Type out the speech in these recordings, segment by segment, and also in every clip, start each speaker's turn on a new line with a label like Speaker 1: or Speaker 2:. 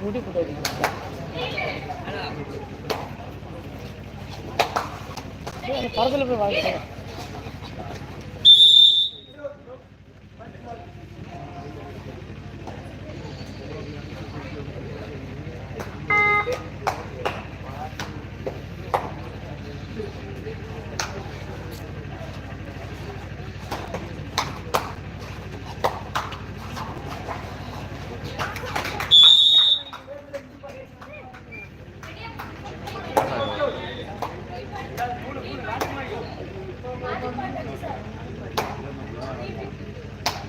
Speaker 1: முடி போட்டு படத்துல போய் வாங்கிக்கிறேன்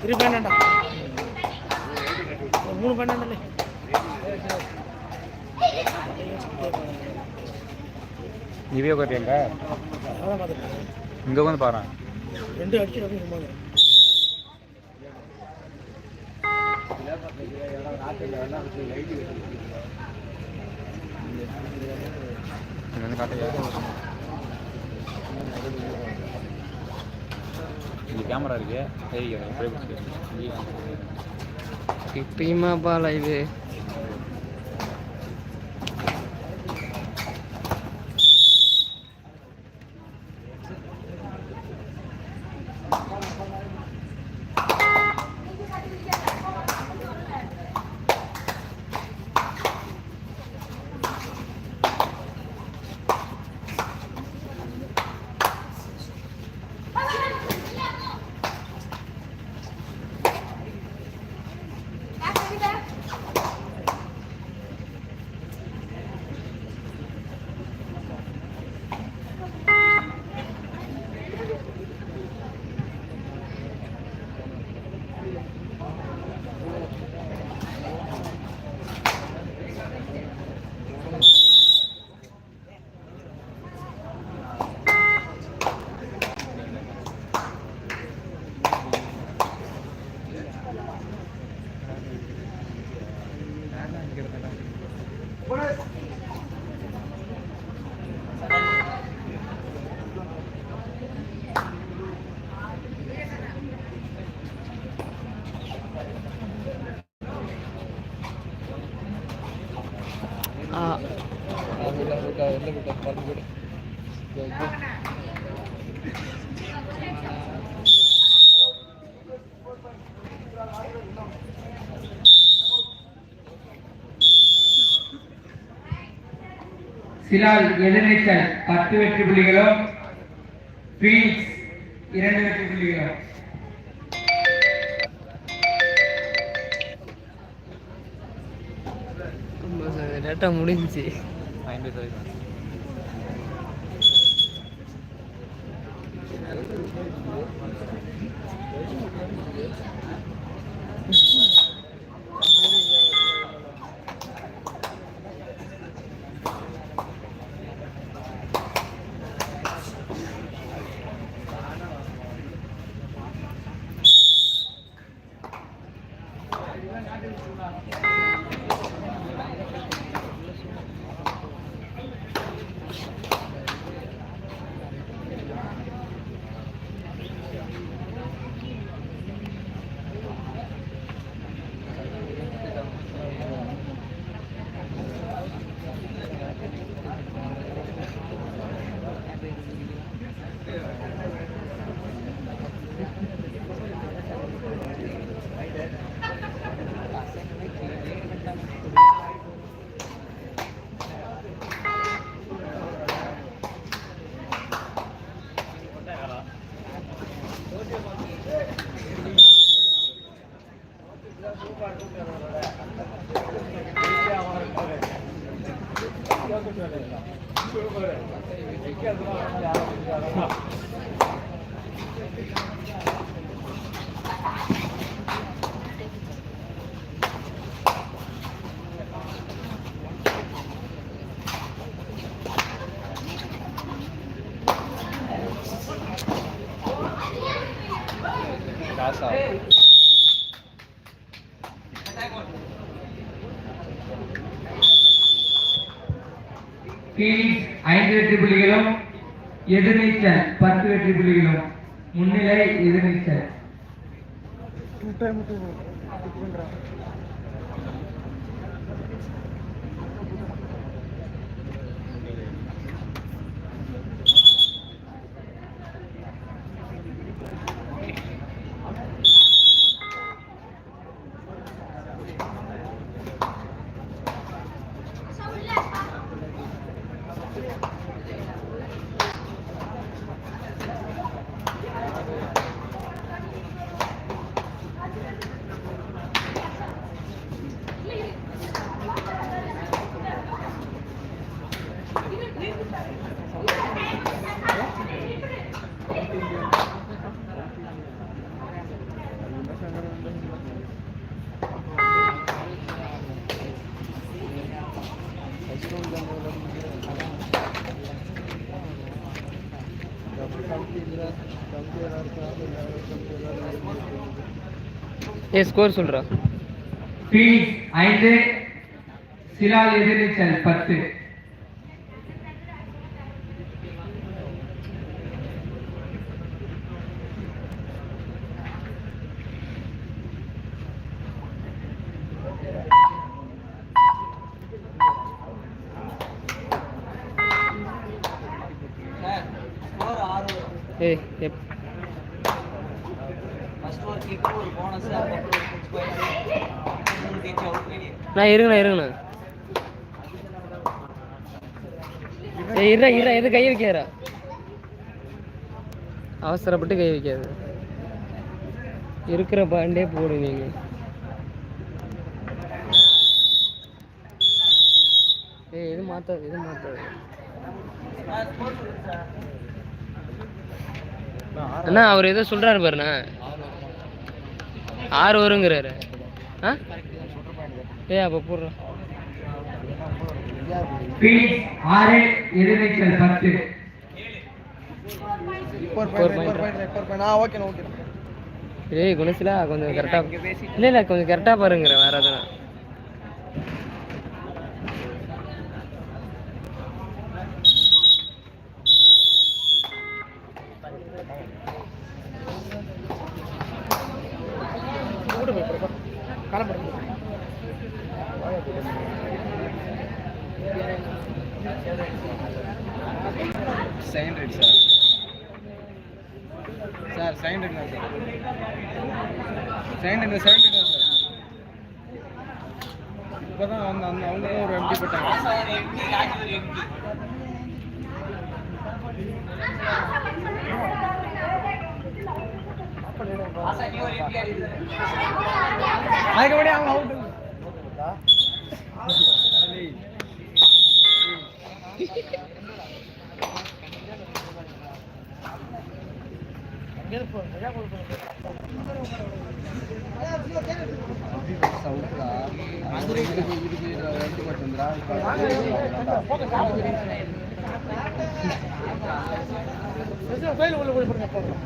Speaker 1: இரு பண்ணண்டா மூணு
Speaker 2: உட்காருங்க
Speaker 1: அதான் பார்த்துட்டு
Speaker 2: இங்கே வந்து பாரு.
Speaker 1: ரெண்டு அடிச்சு அப்படியே சும்மா இரு.
Speaker 2: இங்கே கேமரா இருக்கு. சரி அப்படியே பிடிச்சி
Speaker 3: இப்பயுமாப்பா லைவு ஆ
Speaker 4: சிலால் எதிர்நீச்சல் பத்து வெற்றி புள்ளிகளும் பீனிக்ஸ் இரண்டு வெற்றி புள்ளிகளும்.
Speaker 3: டேட்டா முடிஞ்சுச்சு
Speaker 2: ஐம்பது சதவீதம் காசா
Speaker 4: ஐந்து வெற்றி புள்ளிகளும் எதிர்நீச்சல் பத்து வெற்றி புள்ளிகளும் முன்னிலை எதிர்நீச்சல்
Speaker 3: ஏ ஸ்கோர் சொல்கிறா
Speaker 4: பீனிக்ஸ் ஐந்து சிலால் எதிர்நீச்சல் பத்து
Speaker 3: ஏய் எப் நான் இருங்கண்ணா இருங்கண்ணா. ஏய் இருடா இருடா எது கை வைக்காரா அவசரப்பட்டு கை வைக்காது. இருக்கிற பாண்டே போடு நீங்கள் ஏய் இது மாற்றாது இது மாற்றாது அண்ணா அவர் ஏதோ சொல்கிறாரு பாருண்ணா. ஆறு வருங்கிறாரு ஆ? ஏய் அப்போ போடுறோம்
Speaker 4: ஆறு எதிர்நீச்சல் பத்து.
Speaker 3: ஏய் குணசிலா கொஞ்சம் கரெக்டாக இல்லை இல்லை கொஞ்சம் கரெக்டாக பாருங்கிற வேற எதுனா
Speaker 5: sign right sir sir sign right தான் sir sign right sign right தான் சார் இப்போ தான் அந்த அந்த அவங்க தான் ஒரு எம்டி போட்டாங்க அதுக்கு முன்னாடி அவங்க அவுட்
Speaker 1: உள்ள போய் பாருங்க போடுறோம்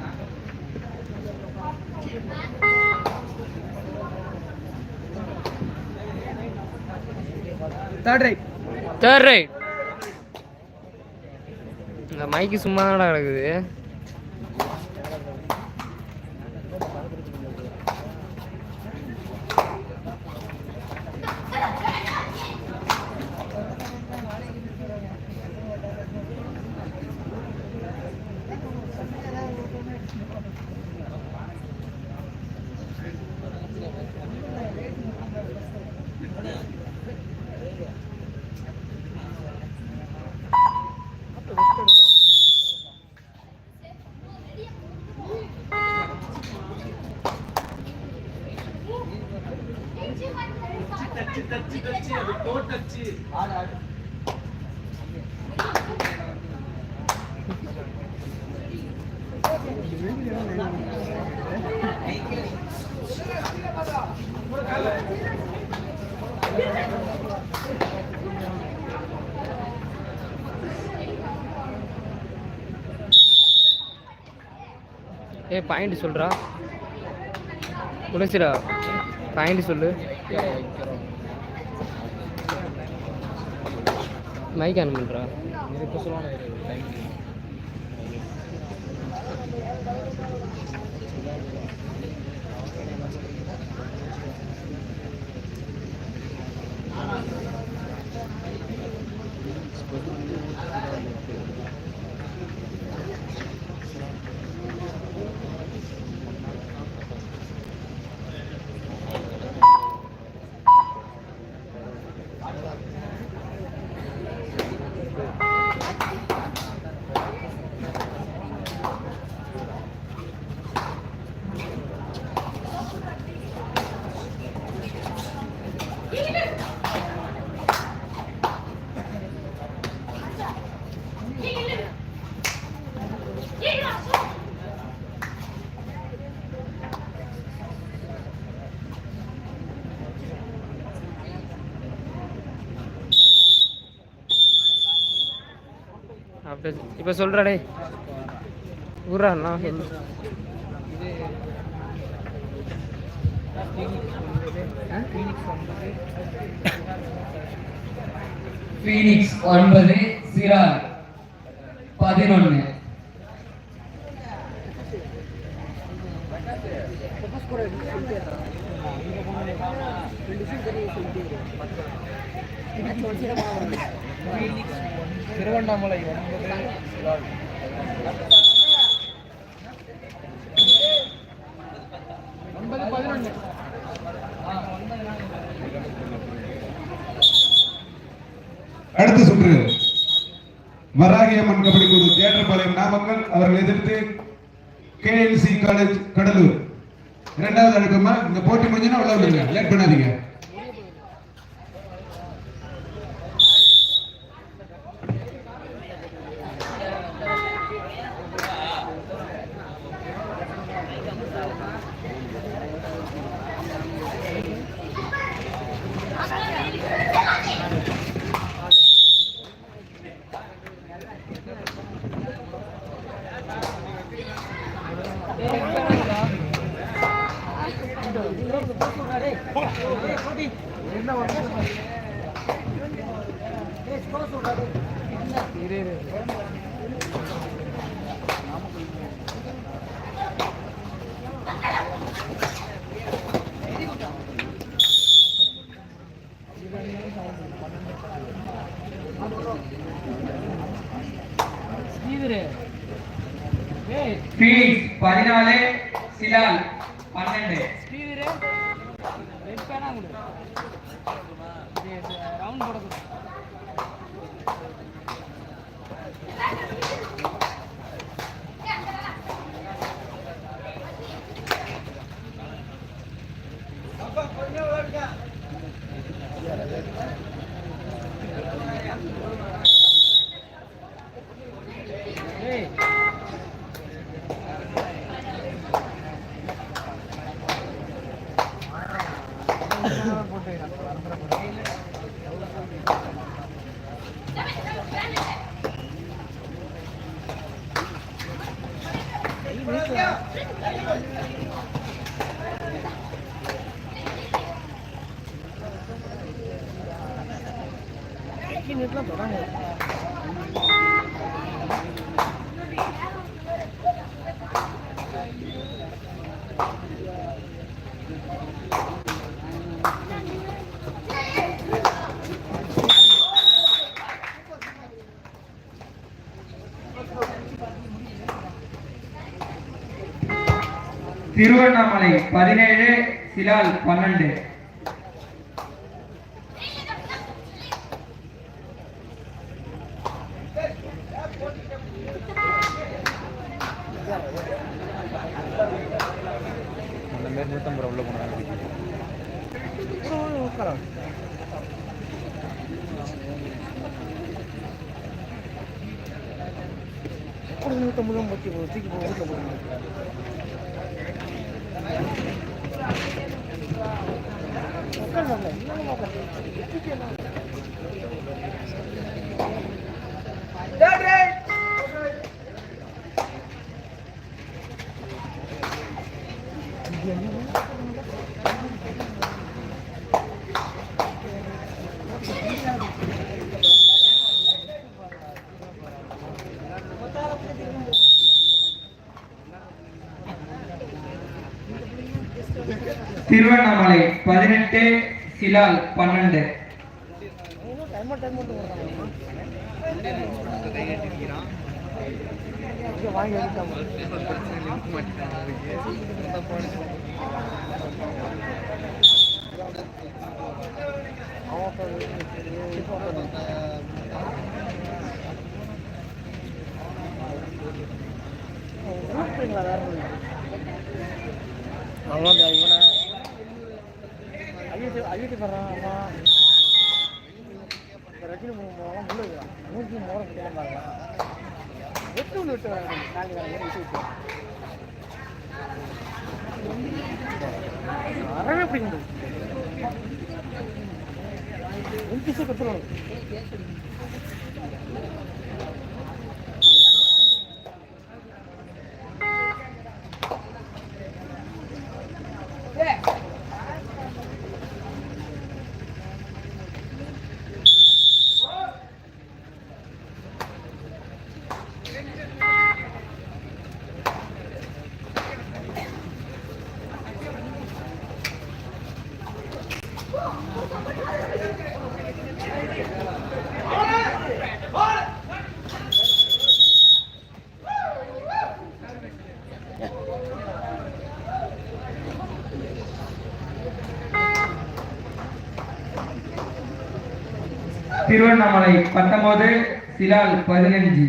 Speaker 5: தேர்ட் ரைட்
Speaker 3: தேர்ட் ரைட் இந்த மைக்கு சும்மா தான் கிடக்குது. ஏ பாயிண்ட் சொல்றா. குணசிலா பாயிண்ட் சொல்லு. மைக் ஆன் பண்ணுறா
Speaker 5: இப்போ
Speaker 3: சொல்கிறா டே நான்
Speaker 4: ஃபீனிக்ஸ் ஒன்பது சிரால் பதினொன்று
Speaker 5: திருவண்ணாமலை ஒன்பது
Speaker 1: பதினொன்று.
Speaker 6: அடுத்த சுற்று. வராகியம்மன் கபடி குழு தேட்டர்பாளையம் நாமக்கல் அவர்கள் எதிர்த்து கேஎல்சி காலேஜ் கடலூர். இரண்டாவது அனுப்பமா இந்த போட்டி முடிஞ்சுன்னா உள்ள லேட் பண்ணாதீங்க
Speaker 4: ஃபீனிக்ஸ் பதினாலு சிலால் பன்னெண்டு திருவண்ணாமலை பதினேழு சிலால் பன்னெண்டு.
Speaker 5: これのたもん
Speaker 1: ばっちりもぜもぜひ。わかるわね。
Speaker 4: திருவண்ணாமலை பதினெட்டு சிலால் பன்னெண்டு.
Speaker 1: டைம் அவன் இவனை ஐயத்தி ஐயத்தி அம்மா இந்த ரஜினி மூலம் முள்ள வைக்கிறான் நூற்றி மூலம் கிட்டலாம் பாருங்க. எட்டு ஒன்று விட்டு வராங்க விட்டு விட்டு வரவே பிடிக்கும் எந்த பிசை கற்றுக்கணும்
Speaker 4: திருவண்ணாமலை பத்தொன்பது சிலால் பதினஞ்சு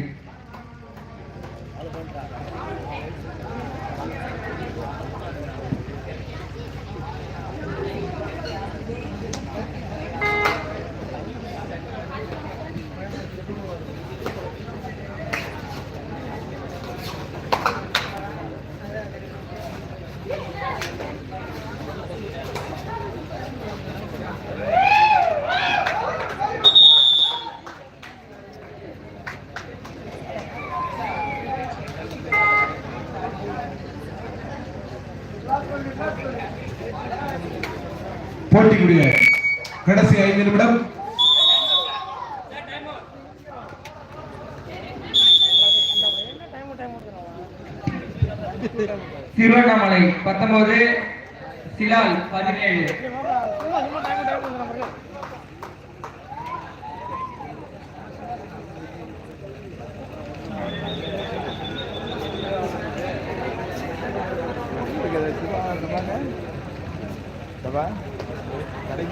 Speaker 6: போட்டிக்குரிய கடைசி ஐந்து நிமிடம்.
Speaker 4: திருவண்ணாமலை பத்தொன்பது.
Speaker 1: બાબા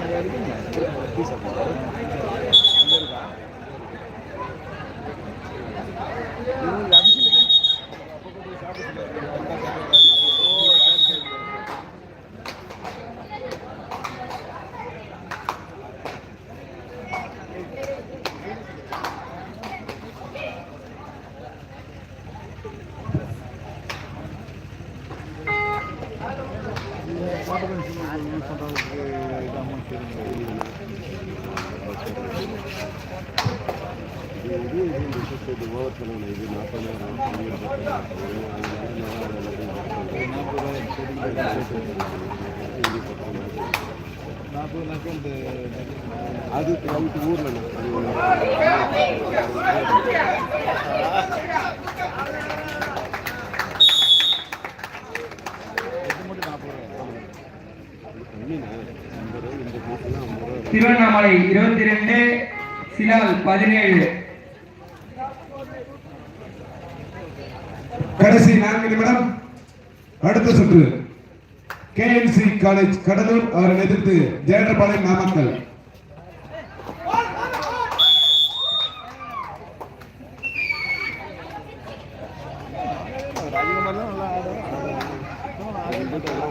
Speaker 7: அது அவங்க ஊர்ல
Speaker 4: திருவண்ணாமலை இருபத்தி ரெண்டு சிலால் பதினேழு.
Speaker 6: கடைசி நான்கு நிமிடம். அடுத்த சுற்று. கேஎன்சி காலேஜ் கடலூர் அவரை எதிர்த்து ஜெயண்டபாளையம் நாமக்கல்.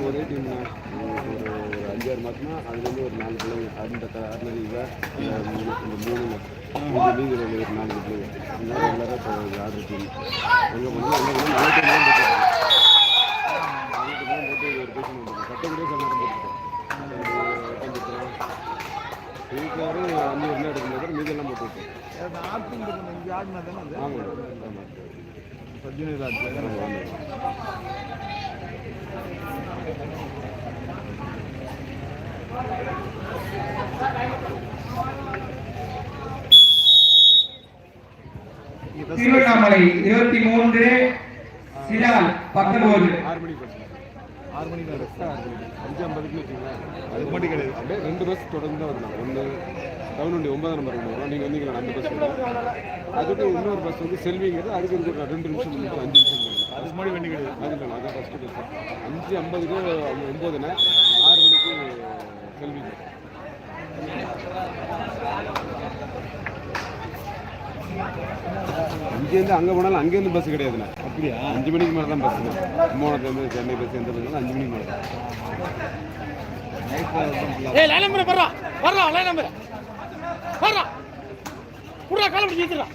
Speaker 7: ஒரே டீம் ஒரு ஒரு அஞ்சாறு மாசமா அதுலேருந்து ஒரு நாலு பிள்ளைங்க அந்த அருணதி இவ இந்த மூணு இந்த மூணு இந்த லீகில் ஒரு நாலு பிள்ளைங்க எல்லாரும் எல்லாரும் டீம் எங்கே போனோம் சட்டம் போட்டு நல்ல ஒரு பேசி போட்டுருக்கோம் சட்டப்படியே சில போட்டுருக்கோம் வீட்டில் அஞ்சு வருஷம் எடுக்கும்போது மீதி எல்லாம் போட்டு விட்டோம்.
Speaker 4: திருவண்ணாமலை இருபத்தி மூன்று சிலால் பத்தொன்பது.
Speaker 7: ஆறு மணிக்கு மணிக்கு பஸ் ஆறு மணிக்கு அஞ்சு ஐம்பதுக்குன்னு வச்சுங்களேன் அது மட்டும் கிடையாது. அப்படியே ரெண்டு பஸ் தொடர்ந்து தான் வரலாம் ஒன்று டவுன் ஒன்பதாம் நம்பர் வரும் நீங்கள் வந்தீங்களா அந்த பஸ் அதுக்கு இன்னொரு பஸ் வந்து செல்விங்கிறது அதுக்கு ஒரு ரெண்டு நிமிஷம் முன்னாடி அஞ்சு நிமிஷம் முன்னாடி. அதுக்கு முன்னாடி வண்டி கிடையாது. அது இல்லை அதான் ஃபஸ்ட்டு பஸ் அஞ்சு ஐம்பதுக்கு ஒம்பதுனா ஆறு மணிக்கு செல்விங்க இங்கேருந்து அங்கே போனாலும் அங்கேருந்து பஸ் கிடையாதுண்ணா. அப்படியா? அஞ்சு மணிக்கு மேலே தான் பஸ்ஸு கும்பகோணத்துலேருந்து சென்னை பஸ் எந்த பஸ்ஸாலும் அஞ்சு மணிக்கு மேலே தான்.
Speaker 1: லைன் நம்பர் வர்றா. வர்றா லைன் நம்பர் வர்றா. புறா கால பிடிச்சி ஏத்துறா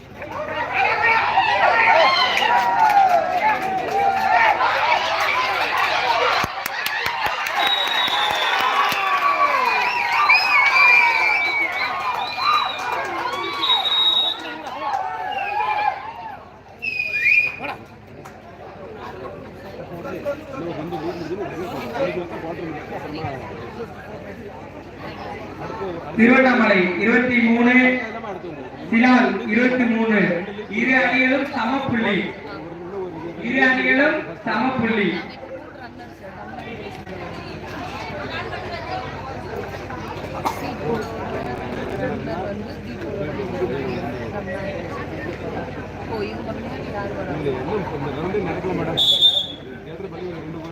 Speaker 7: இன்னும் ரெண்டு லீவ் முடிஞ்சு இன்னைக்கு வந்து குவார்டர் முடிச்சு அப்புறமா
Speaker 4: திருவண்ணாமலை இருபத்தி மூணு சிலால் இருபத்தி மூணு இரு அணிகளும் சமப்புள்ளி இரு அணிகளும்
Speaker 7: சமப்புள்ளி இன்னும் நடக்கல மேடம்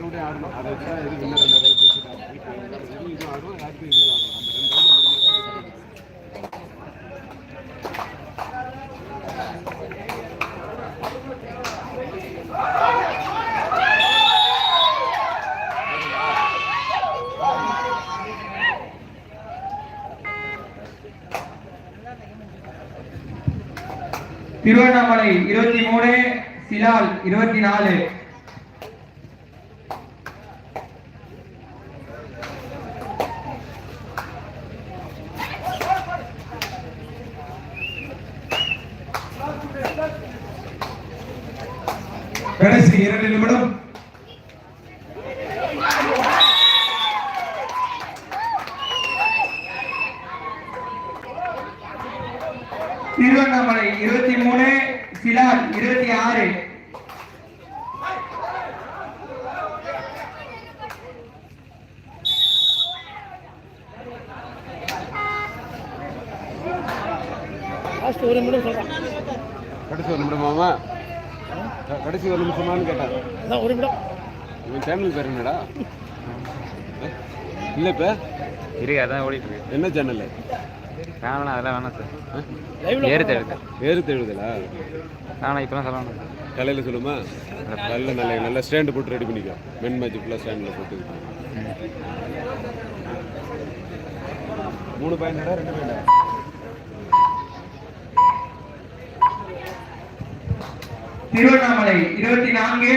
Speaker 7: ரெண்டு ஆடணும் அதை வச்சு தான் இது இன்னும் ரெண்டு ரவுண்டு பேசிட்டாங்க இது இது ஆடும் அடுத்து இது ஆடும் அந்த ரெண்டு ரவுண்டு முடிஞ்சால்
Speaker 4: திருவண்ணாமலை இருபத்தி மூணு சிலால் இருபத்தி நாலு
Speaker 6: கடைசி இரண்டு நிமிடம்
Speaker 4: திருவண்ணாமலை இருபத்தி மூணு சிலால் இருபத்தி ஆறு
Speaker 1: லாஸ்ட் ஒரு நிமிடம் சொல்றான்.
Speaker 7: கடைசி ஒரு நிமிடமாமா கடைசி ஒரு நிமிஷமான்னு கேட்டான்
Speaker 1: அதான் ஒரு நிமிடம்.
Speaker 7: இவன் சேனல் பேர் என்னடா? இல்லை இப்போ.
Speaker 5: இருக்கு அதான் ஓடிட்டு இருக்கு
Speaker 7: என்ன சேனல்?
Speaker 5: வேணாம் அதெல்லாம் வேணாம் சார்.
Speaker 1: லைவ்ல
Speaker 5: ஏறு தேடுது
Speaker 7: வேறு தெழுதலா
Speaker 5: வேணாம் இப்போலாம் சொல்லணும்
Speaker 7: காலையில் சொல்லுமா? நல்ல நல்ல நல்ல ஸ்டாண்டு போட்டு ரெடி பண்ணிக்கோ. மென் மேட்ச் ஃபுல்லாக ஸ்டாண்டில் போட்டு மூணு பாயிண்டா ரெண்டு பாயிண்டா
Speaker 4: திருவண்ணாமலை இருபத்தி நான்கு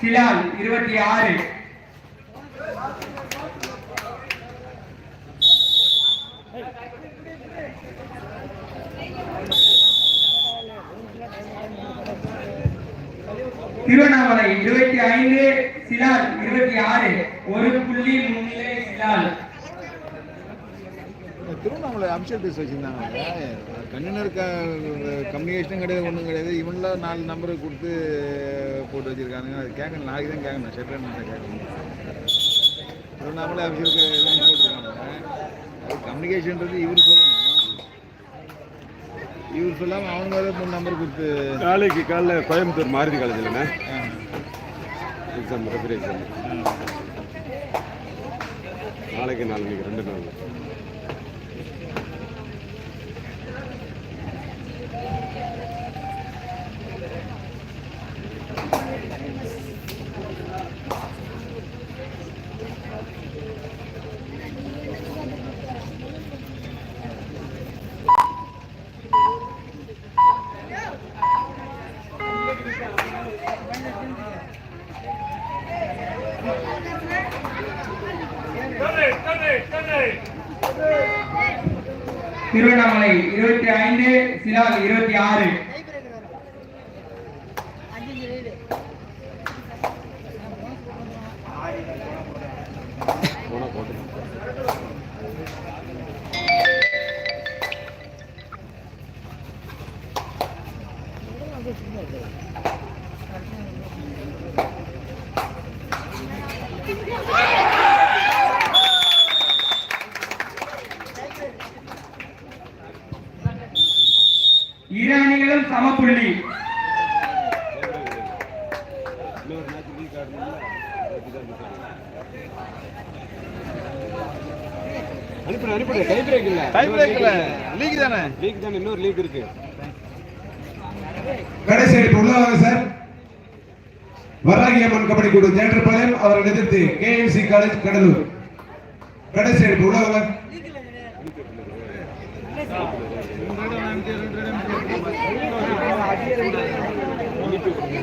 Speaker 4: சிலால் இருபத்தி ஆறு திருவண்ணாமலை இருபத்தி ஐந்து சிலால் இருபத்தி ஆறு ஒரு புள்ளி முன்னிலை சிலால்.
Speaker 8: திருவண்ணாமலை அபிஷேக் பேச வச்சுருந்தாங்க. கண்ணினர் க கம்யூனிகேஷனும் கிடையாது ஒன்றும் கிடையாது. இவன்லாம் நாலு நம்பரை கொடுத்து போட்டு வச்சுருக்கானுங்க. அது கேட்கணும் நாளைக்கு தான் கேட்கணும் செட்டில் கேட்கணும் திருவண்ணாமலை அபிஷேக் எதுவும் போட்டிருக்காங்க. அது கம்யூனிகேஷன்றது இவர் சொல்லணும். இவர் சொல்லாமல் அவங்க வேறு மூணு நம்பர் கொடுத்து
Speaker 7: நாளைக்கு காலைல கோயம்புத்தூர் மாருதி காலேஜில்ண்ணே எக்ஸாம் ரெஃபரி எக்ஸாம் நாளைக்கு நாளைக்கு ரெண்டு நாள்
Speaker 4: திருவண்ணாமலை இருபத்தி ஐந்து சிலால் இருபத்தி ஆறு.
Speaker 7: இன்னொரு மேட்ச் லீக் பிரேக் இல்ல.
Speaker 8: தானே?
Speaker 7: லீக் தானே. இன்னொரு லீக் இருக்கு.
Speaker 6: கடைசி உள்ளவாங்க சார். வராகியம்மன் கபடி குழு தேட்டர்பாளையம் அவர்கள் எதிர்த்து கேஎம்சி காலேஜ் கடலூர். கடைசி உள்ளவாங்க
Speaker 7: ಕೊಡ್ತೀವಿ